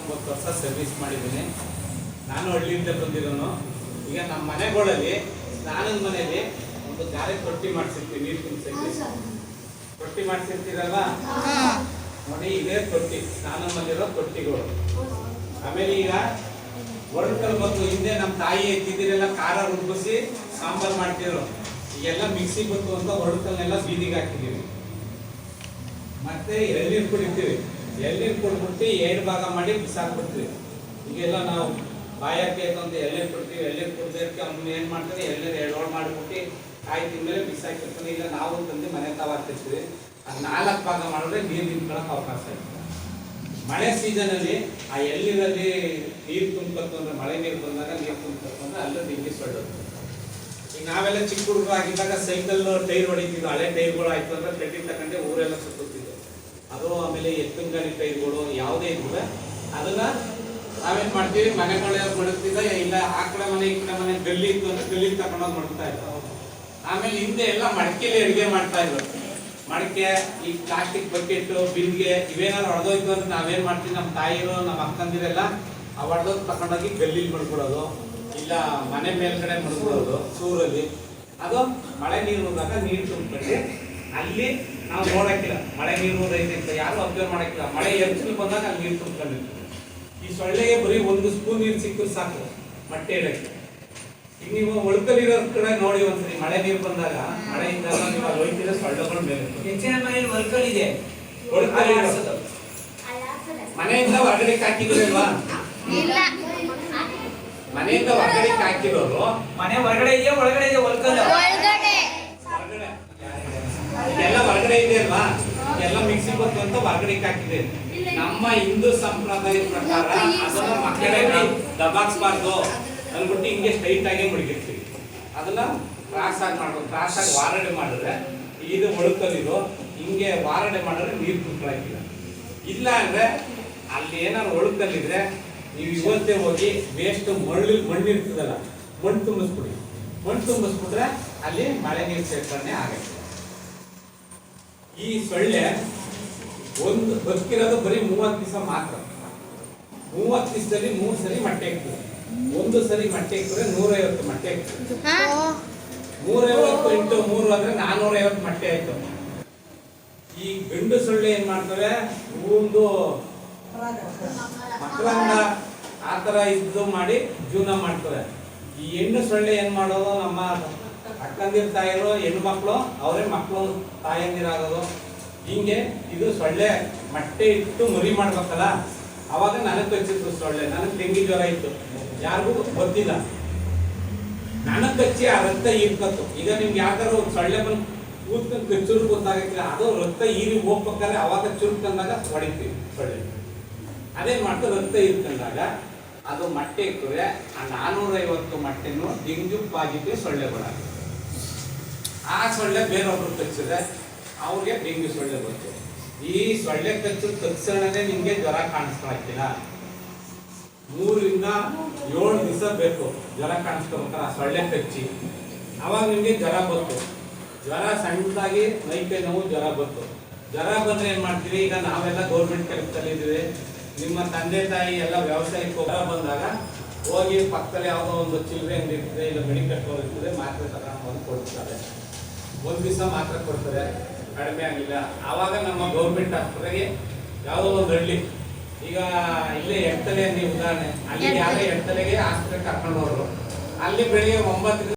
ಇಪ್ಪತ್ತೊಂಬತ್ತು ವರ್ಷ ಸರ್ವಿಸ್ ಮಾಡಿದ್ದೀನಿ. ನಾನು ಹಳ್ಳಿಯಿಂದ ಬಂದಿರೋನು. ಈಗ ನಮ್ಮ ಮನೆಗಳಲ್ಲಿ ಸ್ನಾನದ ಮನೆಯಲ್ಲಿ ಒಂದು ಗಾರೆ ತೊಟ್ಟಿ ಮಾಡಿಸಿರ್ತೀವಿ ನೀರು ತುಂಬಿಸಿ ತೊಟ್ಟಿ ಮಾಡಿಸಿರ್ತೀರಲ್ಲ? ನೋಡಿ ಇದೇ ತೊಟ್ಟಿ ಸ್ನಾನ ಮನೆಯಲ್ಲಿರೋ ತೊಟ್ಟಿಗಳು ಆಮೇಲೆ ಈಗ ಒರಟಲ್ ಬಂದು ಹಿಂದೆ ನಮ್ಮ ತಾಯಿ ಎತ್ತಿದ್ದೀರೆಲ್ಲ ಖಾರ ರುಬ್ಬಿಸಿ ಸಾಂಬಾರ್ ಮಾಡ್ತಿದ್ರು. ಈಗೆಲ್ಲ ಮಿಕ್ಸಿ ಬಂತು ಅಂತ ಒರಟಲ್ನೆಲ್ಲ ಬೀದಿಗೆ ಹಾಕಿದ್ದೀವಿ. ಮತ್ತೆ ಎಳ್ನೀರು ಕುಡಿತೀವಿ. ಎಳ್ನೀರು ಕೊಟ್ಬಿಟ್ಟು ಎರಡು ಭಾಗ ಮಾಡಿ ಬಿಸಾಕ್ಬಿಡ್ತೀವಿ ಈಗೆಲ್ಲ ನಾವು ಬಾಯಕ್ಕೆ ಅಂತ ಎಳ್ನೀರು ಕೊಡ್ತೀವಿ, ಎಳ್ನೀರು ಕೊಡ್ಬೇಕು ಅವ್ನು ಏನು ಮಾಡ್ತಾರೆ ಎಳ್ನೀರು ಹೋಳು ಮಾಡಿಬಿಟ್ಟು ಕಾಯಿ ತಿಂದ್ಮೇಲೆ ಬಿಸಾಕಿರ್ತಾನೆ ಇಲ್ಲ, ನಾವು ತಂದು ಮನೆ ತಾವ ಹಾಕಿರ್ತೀವಿ ಅದು ನಾಲ್ಕು ಭಾಗ ಮಾಡಿದ್ರೆ ನೀರು ನಿಂತ್ಕೊಳಕ್ಕೆ ಅವಕಾಶ ಇರ್ತದೆ ಮಳೆ ಸೀಸನಲ್ಲಿ ಆ ಎಳ್ನೀರಲ್ಲಿ ನೀರು ತುಂಬ್ಕತ್ತು ಅಂದ್ರೆ ಮಳೆ ನೀರು ಬಂದಾಗ ನೀರು ತುಂಬ್ಕತ್ತು ಅಂದ್ರೆ ಅಲ್ಲೂ ಬೆಂಕಿ ಸೊಳ್ಳೋದು ಈಗ ನಾವೆಲ್ಲ ಚಿಕ್ಕ ಹುಡುಗರು ಆಗಿದ್ದಾಗ ಸೈಕಲ್ ಟೈರ್ ಹೊಡಿತೀವಿ ಹಳೆ ಟೈರ್ಗಳು ಆಯ್ತು ಅಂದ್ರೆ ಕಟ್ಟಿ ತಗೊಂಡೆ ಊರೆಲ್ಲ ಸುತ್ತುತ್ತಿದ್ವು. ಅದು ಆಮೇಲೆ ಎತ್ತಿನ ಗಾಡಿ ಟೈರ್ಗಳು ಯಾವುದೇ ಇದ್ವು ಅದನ್ನ ನಾವೇನ್ ಮಾಡ್ತೀವಿ? ಮನೆಗಳೇ ಮಡಗ್ತಿದ್ದ ಇಲ್ಲ ಆ ಕಡೆ ಮನೆ, ಈ ಕಡೆ ಮನೆ, ಗಲ್ಲಿ ಇತ್ತು ಅಂತ ಗಲ್ಲಿ ತಕೊಂಡೋಗಿ ಮಾಡ್ತಾ ಇದ್ವು ಆಮೇಲೆ ಹಿಂದೆ ಎಲ್ಲ ಮಡಕೆಲಿ ಅಡುಗೆ ಮಾಡ್ತಾ ಇದ್ರು ಮಡಕೆ, ಈ ಪ್ಲಾಸ್ಟಿಕ್ ಬಕೆಟ್ ಬಿಂದಿಗೆ, ಇವೇನಾದ್ರು ಹೊಡೆದೋಯ್ತು ಅಂದ್ರೆ ನಾವೇನ್ ಮಾಡ್ತೀವಿ? ನಮ್ಮ ತಾಯಿರು ನಮ್ಮ ಅಕ್ಕಂದಿರೆಲ್ಲ ಆ ಹೊಡೆದೋಗಿ ತಕೊಂಡೋಗಿ ಗಲ್ಲಿಲಿ ಮಡ್ಕೊಡೋದು ಇಲ್ಲ ಮನೆ ಮೇಲ್ಗಡೆ ಮಡ್ಕೊಡೋದು ಸೂರಲ್ಲಿ. ಅದು ಮಳೆ ನೀರು ಹೋದಾಗ ನೀರು ತುಂಬಿಕೊಂಡು ಅಲ್ಲಿ ನಾವು ನೋಡಕ್ಕಿಲ್ಲ. ಮಳೆ ನೀರು ರೈತ ಅಂತ ಯಾರು ಅಬ್ಸರ್ವ್ ಮಾಡಕ್ಕಿಲ್ಲ. ಮಳೆ ಎರ್ಚಲು ಬಂದಾಗ ಅಲ್ಲಿ ನೀರು ತುಂಬಿಕೊಂಡಿರ್ತೀವಿ ಈ ಸೊಳ್ಳೆಗೆ ಬರೀ ಒಂದು ಸ್ಪೂನ್ ನೀರು ಸಿಕ್ಕಿದ್ರೆ ಸಾಕು. ಮೊಟ್ಟೆ ಇಡಕ್ಕೆ. ಈಗ ನೀವು ಒಳಕಲ್ಲಿರೋ ಕಡೆ ನೋಡಿ ಒಂದ್ಸರಿ. ಮಳೆ ನೀರು ಬಂದಾಗ ಮಳೆಯಿಂದ ನೀವು ಅಲ್ಲಿ ಹೋಯ್ತಿರೋ ಸೊಳ್ಳೆಗಳು ಮೇಲೆ ಹೆಚ್ಚಿನ ಮನೆಯಲ್ಲಿ ಒಳಕಲ್ಲಿದೆ ಇದೆ ಒಳ್ಕಲಿ ಮನೆಯಿಂದ ಹೊರಗಡೆ ಹಾಕಿದ್ರಲ್ವಾ ಇಲ್ಲ. ಮನೆಯಿಂದ ಹೊರಗಡೆ ಹಾಕಿರೋರು ಮನೆ ಹೊರಗಡೆ ಇದೆಯಾ ಒಳಗಡೆ ಇದೆಯಾ ಒಳಕಲ್ಲ ಒಳಗಡೆ. ಹೊರಗಡೆ. ಇದೆಲ್ಲ ಹೊರಗಡೆ ಇದೆ ಅಲ್ವಾ? ಎಲ್ಲ ಮಿಕ್ಸಿ ಬಂತು ಅಂತ ಹೊರಗಡೆ ಹಾಕಿದೆ. ನಮ್ಮ ಹಿಂದೂ ಸಂಪ್ರದಾಯದ ಪ್ರಕಾರ ಅದನ್ನ ಮಕ್ಕಳೇ ದಬಾಕ್ಸ್ಬಾರ್ದು. ಅಂದ್ಬಿಟ್ಟು ಹಿಂಗೆ ಸ್ಟ್ರೈಟ್ ಆಗಿ ಮುಡಿಗಿರ್ತೀವಿ ಅದನ್ನ ಕ್ರಾಸ್ ಆಗಿ ಮಾಡ್ಬೇಕು ಕ್ರಾಸ್ ಆಗಿ ವಾರಡೆ ಮಾಡಿದ್ರೆ ಇದು ಹೊಳಕಲ್ಲಿರೋ ಹಿಂಗೆ ವಾರಡೆ ಮಾಡಿದ್ರೆ ನೀರು ತುಂಬಲಾಗಿಲ್ಲ ಇಲ್ಲ ಅಂದ್ರೆ ಅಲ್ಲಿ ಏನಾದ್ರು ಒಳುಕಲ್ಲಿದ್ರೆ ನೀವು ಇವತ್ತೇ ಹೋಗಿ ವೇಸ್ಟ್ ಮರಳಿ ಮಣ್ಣಿರ್ತದಲ್ಲ ಮಣ್ಣು ತುಂಬಿಸ್ಬಿಡಿ. ಮಣ್ಣು ತುಂಬಿಸ್ಬಿಟ್ರೆ ಅಲ್ಲಿ ಮಳೆ ನೀರು ಸೇರ್ಕರಣೆ ಆಗತ್ತೆ. ಈ ಸೊಳ್ಳೆ ಒಂದು ಬದುಕಿರೋದು ಬರೀ ಮೂವತ್ತು ದಿವಸ ಮಾತ್ರ. ಮೂವತ್ತು ದಿವಸದಲ್ಲಿ ಮೂರು ಸರಿ ಮೊಟ್ಟೆ ಇರ್ತದೆ ಒಂದು ಸರಿ ಮೊಟ್ಟೆ ಇಟ್ಟರೆ ನೂರೈವತ್ತು ಮೊಟ್ಟೆ ಇರ್ತದೆ? ನೂರೈವತ್ತು ಇಂಟು ಮೂರು ಅಂದ್ರೆ ನಾನೂರೈವತ್ತು ಮೊಟ್ಟೆ ಆಯ್ತು. ಈ ಗಂಡು ಸೊಳ್ಳೆ ಏನ್ ಮಾಡ್ತವೆ? ಒಂದು ಮಕ್ಕಳನ್ನ ಆ ಥರ ಇದು ಮಾಡಿ ಜೀವನ ಮಾಡ್ತವೆ. ಈ ಹೆಣ್ಣು ಸೊಳ್ಳೆ ಏನ್ ಮಾಡೋದು? ನಮ್ಮ ಅಕ್ಕಂದಿರ ತಾಯಿರೋ ಹೆಣ್ಣು ಮಕ್ಕಳು ಅವರೇ ಮಕ್ಕಳು ತಾಯಂದಿರಾಗೋದು ಹಿಂಗೆ ಇದು ಸೊಳ್ಳೆ ಮೊಟ್ಟೆ ಇಟ್ಟು ಮರಿ ಮಾಡ್ಬೇಕಲ್ಲ, ಅವಾಗ ನನಗೆ ಕಚ್ಚಿತ್ತು ಸೊಳ್ಳೆ, ನನಗೆ ತೆಂಗಿ ಜ್ವರ ಇತ್ತು. ಯಾರಿಗೂ ಗೊತ್ತಿಲ್ಲ. ನನಗೆ ಕಚ್ಚಿ ಆ ರಕ್ತ ಹೀರ್ಕತ್ತು ಈಗ ನಿಮ್ಗೆ ಯಾವ್ದಾರು ಸೊಳ್ಳೆ ಬಂದು ಕೂತ್ಕೊಂಡು ಕಚ್ಚುರು ಗೊತ್ತಾಗಕ್ಕಿಲ್ಲ. ಅದು ರಕ್ತ ಹೀರಿ ಹೋಗ್ಬೇಕಾದ್ರೆ ಅವಾಗ ಚುರುಕಂದಾಗ ಹೊಡಿತೀವಿ ಸೊಳ್ಳೆ. ಅದೇ ಮಾಡ್ತಾರೆ ರಕ್ತ ಹೀರ್ಕೊಂಡಾಗ ಅದು ಮೊಟ್ಟೆ ಇಟ್ಟರೆ ಆ ನಾನೂರೈವತ್ತು ಮೊಟ್ಟೆನೂ ಡೆಂಗ್ಯೂ ಸೊಳ್ಳೆ ಬರೋದು ಆ ಸೊಳ್ಳೆ ಬೇರೊಬ್ರು ಕಚ್ಚಿದ್ರೆ ಅವ್ರಿಗೆ ಡೆಂಗ್ಯೂ ಸೊಳ್ಳೆ ಬಂತು. ಈ ಸೊಳ್ಳೆ ಕಚ್ಚು ತಕ್ಷಣನೇ ನಿಮ್ಗೆ ಜ್ವರ ಕಾಣಿಸ್ಕೊಳಕ್ಕಿಲ್ಲ ಮೂರಿಂದ ಏಳು ದಿವಸ ಬೇಕು ಜ್ವರ ಕಾಣಿಸ್ಕೊಬೇಕಾರೆ ಆ ಸೊಳ್ಳೆ ಕಚ್ಚಿ. ಅವಾಗ ನಿಮ್ಗೆ ಜ್ವರ ಬಂತು. ಜ್ವರ ಸಣ್ಣದಾಗಿ ಮೈಕೈ ನೋವು ಜ್ವರ ಬಂತು. ಜ್ವರ ಬಂದ್ರೆ ಏನ್ ಮಾಡ್ತೀವಿ ಈಗ ನಾವೆಲ್ಲ ಗೌರ್ಮೆಂಟ್ ಕೆಲಸದಲ್ಲಿ ಇದೀವಿ ನಿಮ್ಮ ತಂದೆ ತಾಯಿ ಎಲ್ಲ ವ್ಯವಸಾಯಕ್ಕೆ ಜ್ವರ ಬಂದಾಗ ಹೋಗಿ ಪಕ್ಕದಲ್ಲಿ ಯಾವುದೋ ಒಂದು ಚಿಲ್ಲರೆ ಅಂಗಡಿ ಇರ್ತದೆ ಇಲ್ಲ ಮೆಡಿಕಲ್ ಇರ್ತದೆ ಮಾತ್ರೆ ತಗೊಂಡು ಬಂದು ಕೊಡ್ತಾರೆ. ಒಂದು ದಿವಸ ಮಾತ್ರ ಕೊಡ್ತಾರೆ ಕಡಿಮೆ ಆಗಿಲ್ಲ. ಆವಾಗ ನಮ್ಮ ಗೌರ್ಮೆಂಟ್ ಆಸ್ಪತ್ರೆಗೆ ಯಾವುದೋ ಒಂದು ಹಳ್ಳಿ. ಈಗ ಇಲ್ಲೇ ಎಡ್ತಲೆ ಉದಾಹರಣೆ. ಅಲ್ಲಿ ಯಾರೇ ಎಡ್ತಲೆಗೆ ಆಸ್ಪತ್ರೆ ಕರ್ಕೊಂಡು ಹೋದ್ರು. ಅಲ್ಲಿ ಬೆಳಿಗ್ಗೆ ಒಂಬತ್ತು